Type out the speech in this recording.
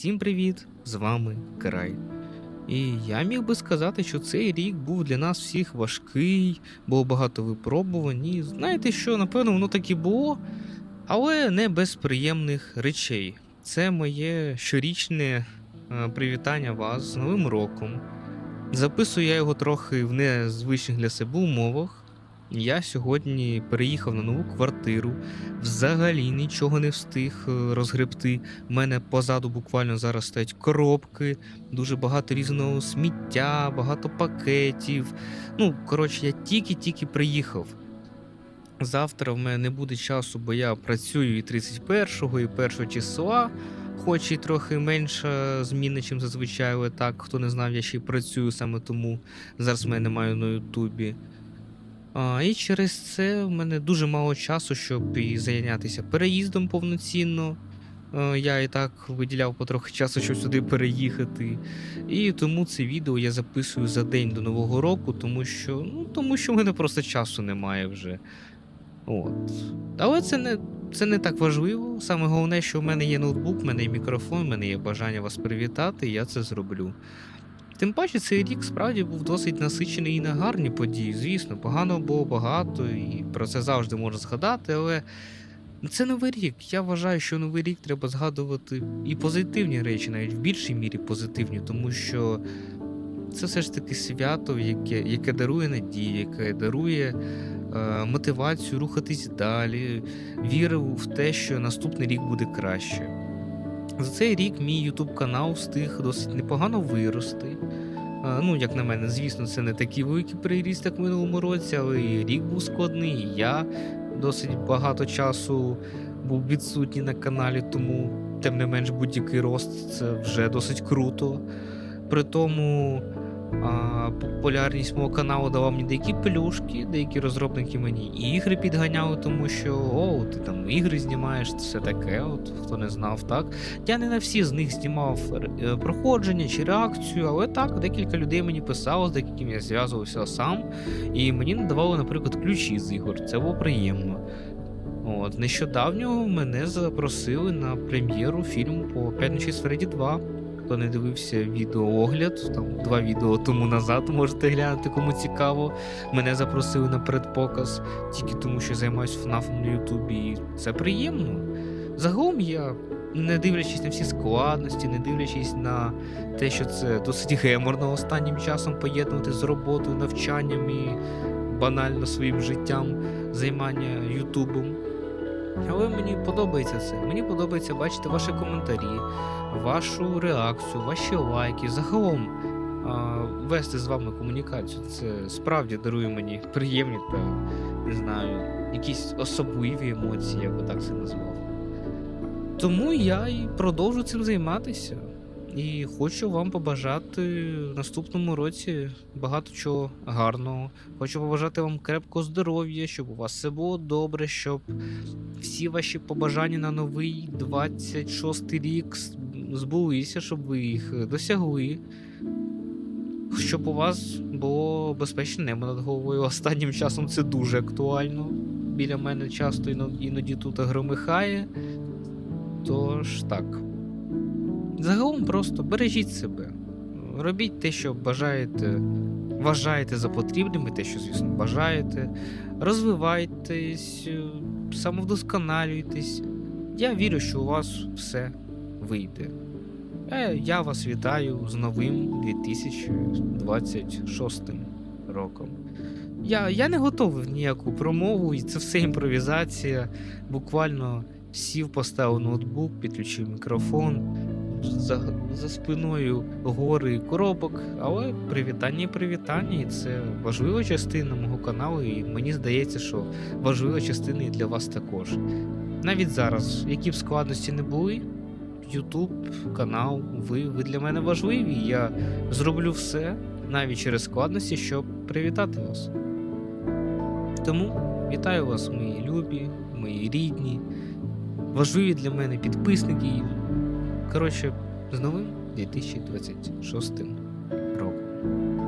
Всім привіт! З вами Край. І я міг би сказати, що цей рік був для нас всіх важкий, було багато випробувань. І знаєте що, напевно, воно так і було, але не без приємних речей. Це моє щорічне е, привітання вас з Новим роком. Записую я його трохи в незвичних для себе умовах. Я сьогодні переїхав на нову квартиру, взагалі нічого не встиг е, розгребти. У мене позаду буквально зараз стоять коробки, дуже багато різного сміття, багато пакетів. Ну, коротше, я тільки-тільки приїхав. Завтра в мене не буде часу, бо я працюю і 31-го, і 1 числа, хоч і трохи менша зміна, чим зазвичай, але так, хто не знав, я ще й працюю саме тому. Зараз мене немає на Ютубі. І через це в мене дуже мало часу, щоб і зайнятися переїздом повноцінно. Я і так виділяв потрохи часу, щоб сюди переїхати. І тому це відео я записую за день до Нового року, тому що, ну, тому що в мене просто часу немає вже. От. Але це не, це не так важливо. Саме головне, що в мене є ноутбук, в мене є мікрофон, в мене є бажання вас привітати, і я це зроблю. Тим паче, цей рік справді був досить насичений і на гарні події. Звісно, поганого було багато, і про це завжди можна згадати, але це новий рік. Я вважаю, що новий рік треба згадувати і позитивні речі, навіть в більшій мірі позитивні, тому що це все ж таки свято, яке, яке дарує надію, яке дарує е, мотивацію рухатись далі, віру в те, що наступний рік буде краще. За цей рік мій YouTube канал встиг досить непогано вирости. Ну, як на мене, звісно, це не такий великий приріст, як в минулому році, але і рік був складний, і я досить багато часу був відсутній на каналі, тому, тим не менш, будь-який рост це вже досить круто. При тому популярність мого каналу дала мені деякі плюшки, деякі розробники мені ігри підганяли, тому що о, ти там ігри знімаєш, все таке, от хто не знав, так. Я не на всі з них знімав е, проходження чи реакцію, але так, декілька людей мені писало, з деяким я зв'язувався сам, і мені надавали, наприклад, ключі з ігор. Це було приємно. От, нещодавно мене запросили на прем'єру фільму по П'ятничій Фредді 2. Хто не дивився відеоогляд, там два відео тому назад можете глянути, кому цікаво. Мене запросили на предпоказ тільки тому, що займаюся ФНАФом на Ютубі. І це приємно. Загалом я, не дивлячись на всі складності, не дивлячись на те, що це досить геморно останнім часом поєднувати з роботою, навчанням і банально своїм життям, займання Ютубом. Але мені подобається це. Мені подобається бачити ваші коментарі, вашу реакцію, ваші лайки. Загалом а, вести з вами комунікацію. Це справді дарує мені приємні та не знаю, якісь особливі емоції, я би так це назвав. Тому я і продовжу цим займатися. І хочу вам побажати в наступному році багато чого гарного. Хочу побажати вам крепкого здоров'я, щоб у вас все було добре, щоб всі ваші побажання на новий 26 рік збулися, щоб ви їх досягли. Щоб у вас було безпечне небо над головою. Останнім часом це дуже актуально. Біля мене часто іноді тут громихає. Тож так. Загалом просто бережіть себе. Робіть те, що бажаєте, вважаєте за потрібним, і те, що, звісно, бажаєте. Розвивайтесь, е, самовдосконалюйтесь. Я вірю, що у вас все вийде. Е, Я вас вітаю з новим 2026 роком. Я, я не готовий в ніяку промову, і це все імпровізація. Буквально сів, поставив ноутбук, підключив мікрофон. За, за спиною гори коробок, але привітання і привітання, і це важлива частина мого каналу, і мені здається, що важлива частина і для вас також. Навіть зараз, які б складності не були, YouTube, канал, ви, ви для мене важливі. Я зроблю все, навіть через складності, щоб привітати вас. Тому вітаю вас, мої любі, мої рідні, важливі для мене підписники. Коротше, з новим 2026 роком.